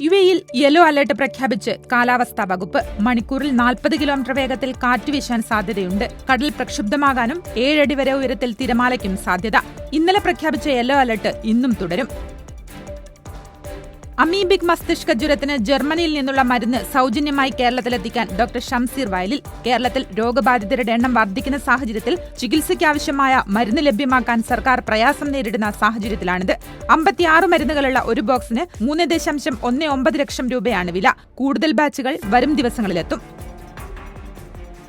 U എയിൽ yellow alert പ്രഖ്യാപിച്ച് കാലാവസ്ഥാ വകുപ്പ് മണിക്കൂറിൽ നാൽപ്പത് കിലോമീറ്റർ വേഗത്തിൽ കാറ്റ് വീശാൻ സാധ്യതയുണ്ട്. കടൽ പ്രക്ഷുബ്ധമാകാനും ഏഴടി വരെ ഉയരത്തിൽ തിരമാലയ്ക്കും സാധ്യത. ഇന്നലെ പ്രഖ്യാപിച്ച യെല്ലോ അലർട്ട് ഇന്നും തുടരും. അമീബിക് മസ്തിഷ്ക ജ്വരത്തിന് ജർമ്മനിയിൽ നിന്നുള്ള മരുന്ന് സൗജന്യമായി കേരളത്തിലെത്തിക്കാൻ ഡോക്ടർ ഷംസീർ വയലിൽ കേരളത്തിൽ രോഗബാധിതരുടെ എണ്ണം വർദ്ധിക്കുന്ന സാഹചര്യത്തിൽ ചികിത്സയ്ക്കാവശ്യമായ മരുന്ന് ലഭ്യമാക്കാൻ സർക്കാർ പ്രയാസം നേരിടുന്ന സാഹചര്യത്തിലാണിത്. അമ്പത്തിയാറ് മരുന്നുകളുള്ള ഒരു ബോക്സിന് മൂന്ന് ദശാംശം ഒന്ന് ഒമ്പത് ലക്ഷം രൂപയാണ് വില. കൂടുതൽ ബാച്ചുകൾ വരും ദിവസങ്ങളിലെത്തും.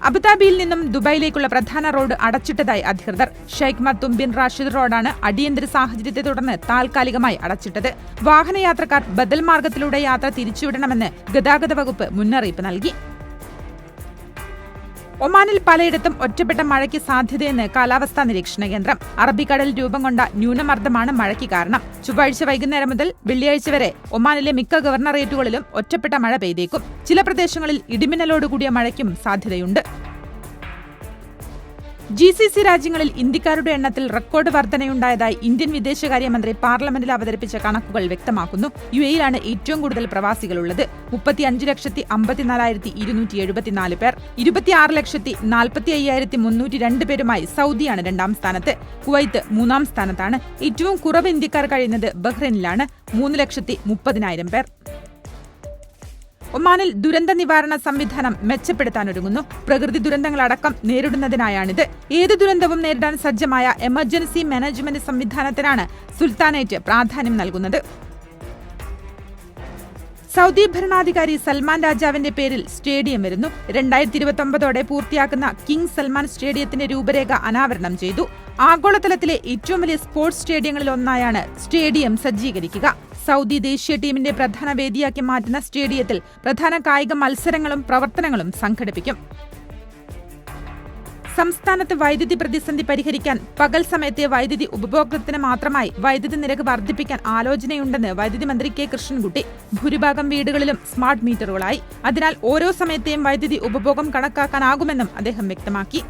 അബുദാബിയിൽ നിന്നും ദുബായിലേക്കുള്ള പ്രധാന റോഡ് അടച്ചിട്ടതായി അധികൃതർ. ഷെയ്ഖ് മത്തും ബിൻ റാഷിദ് റോഡാണ് അടിയന്തര സാഹചര്യത്തെ തുടർന്ന് താൽക്കാലികമായി അടച്ചിട്ടത്. വാഹനയാത്രക്കാർ ബദൽ മാർഗത്തിലൂടെ യാത്ര തിരിച്ചുവിടണമെന്ന് ഗതാഗത വകുപ്പ് മുന്നറിയിപ്പ് നൽകി. ഒമാനിൽ പലയിടത്തും ഒറ്റപ്പെട്ട മഴയ്ക്ക് സാധ്യതയെന്ന് കാലാവസ്ഥാ നിരീക്ഷണ കേന്ദ്രം. അറബിക്കടൽ രൂപം കൊണ്ട ന്യൂനമർദ്ദമാണ് മഴയ്ക്ക് കാരണം. ചൊവ്വാഴ്ച വൈകുന്നേരം മുതൽ വെള്ളിയാഴ്ച വരെ ഒമാനിലെ മിക്ക ഗവർണറേറ്റുകളിലും ഒറ്റപ്പെട്ട മഴ പെയ്തേക്കും. ചില പ്രദേശങ്ങളിൽ ഇടിമിന്നലോടുകൂടിയ മഴയ്ക്കും സാധ്യതയുണ്ട്. ജി സി സി രാജ്യങ്ങളിൽ ഇന്ത്യക്കാരുടെ എണ്ണത്തിൽ റെക്കോർഡ് വർധനയുണ്ടായതായി ഇന്ത്യൻ വിദേശകാര്യമന്ത്രി പാർലമെന്റിൽ അവതരിപ്പിച്ച കണക്കുകൾ വ്യക്തമാക്കുന്നു. യു എയിലാണ് ഏറ്റവും കൂടുതൽ പ്രവാസികളുള്ളത്. മുപ്പത്തിയഞ്ച് ലക്ഷത്തി അമ്പത്തിനാലായിരത്തി ഇരുന്നൂറ്റി എഴുപത്തിനാല് പേർ. ഇരുപത്തിയാറ് ലക്ഷത്തി നാൽപ്പത്തി അയ്യായിരത്തി മുന്നൂറ്റി രണ്ട് പേരുമായി സൗദിയാണ് രണ്ടാം സ്ഥാനത്ത്. കുവൈത്ത് മൂന്നാം സ്ഥാനത്താണ്. ഏറ്റവും കുറവ് ഇന്ത്യക്കാർ കഴിയുന്നത് ബഹ്റൈനിലാണ്. മൂന്ന് ലക്ഷത്തി മുപ്പതിനായിരം പേർ. ഒമാനിൽ ദുരന്ത നിവാരണ സംവിധാനം മെച്ചപ്പെടുത്താനൊരുങ്ങുന്നു പ്രകൃതി ദുരന്തങ്ങളടക്കം നേരിടുന്നതിനായാണിത്. ഏത് ദുരന്തവും നേരിടാൻ സജ്ജമായ എമർജൻസി മാനേജ്മെന്റ് സംവിധാനത്തിനാണ് സുൽത്താനേറ്റ് പ്രാധാന്യം നൽകുന്നത്. സൗദി ഭരണാധികാരി സൽമാൻ രാജാവിന്റെ പേരിൽ സ്റ്റേഡിയം വരുന്നു. രണ്ടായിരത്തി ഇരുപത്തി ഒമ്പതോടെ പൂർത്തിയാക്കുന്ന കിങ് സൽമാൻ സ്റ്റേഡിയത്തിന്റെ രൂപരേഖ അനാവരണം ചെയ്തു. ആഗോളതലത്തിലെ ഏറ്റവും വലിയ സ്പോർട്സ് സ്റ്റേഡിയങ്ങളിൽ ഒന്നായാണ് സ്റ്റേഡിയം സജ്ജീകരിക്കുക. സൗദി ദേശീയ ടീമിന്റെ പ്രധാന വേദിയാക്കി മാറ്റുന്ന സ്റ്റേഡിയത്തിൽ പ്രധാന കായിക മത്സരങ്ങളും പ്രവർത്തനങ്ങളും സംഘടിപ്പിക്കും. സംസ്ഥാനത്ത് വൈദ്യുതി പ്രതിസന്ധി പരിഹരിക്കാൻ പകൽ സമയത്തെ വൈദ്യുതി ഉപഭോഗത്തിന് മാത്രമായി വൈദ്യുതി നിരക്ക് വർദ്ധിപ്പിക്കാൻ ആലോചനയുണ്ടെന്ന് വൈദ്യുതി മന്ത്രി കെ കൃഷ്ണൻകുട്ടി ഭൂരിഭാഗം വീടുകളിലും സ്മാർട്ട് മീറ്ററുകളായി. അതിനാൽ ഓരോ സമയത്തെയും വൈദ്യുതി ഉപഭോഗം കണക്കാക്കാനാകുമെന്നും അദ്ദേഹം വ്യക്തമാക്കി.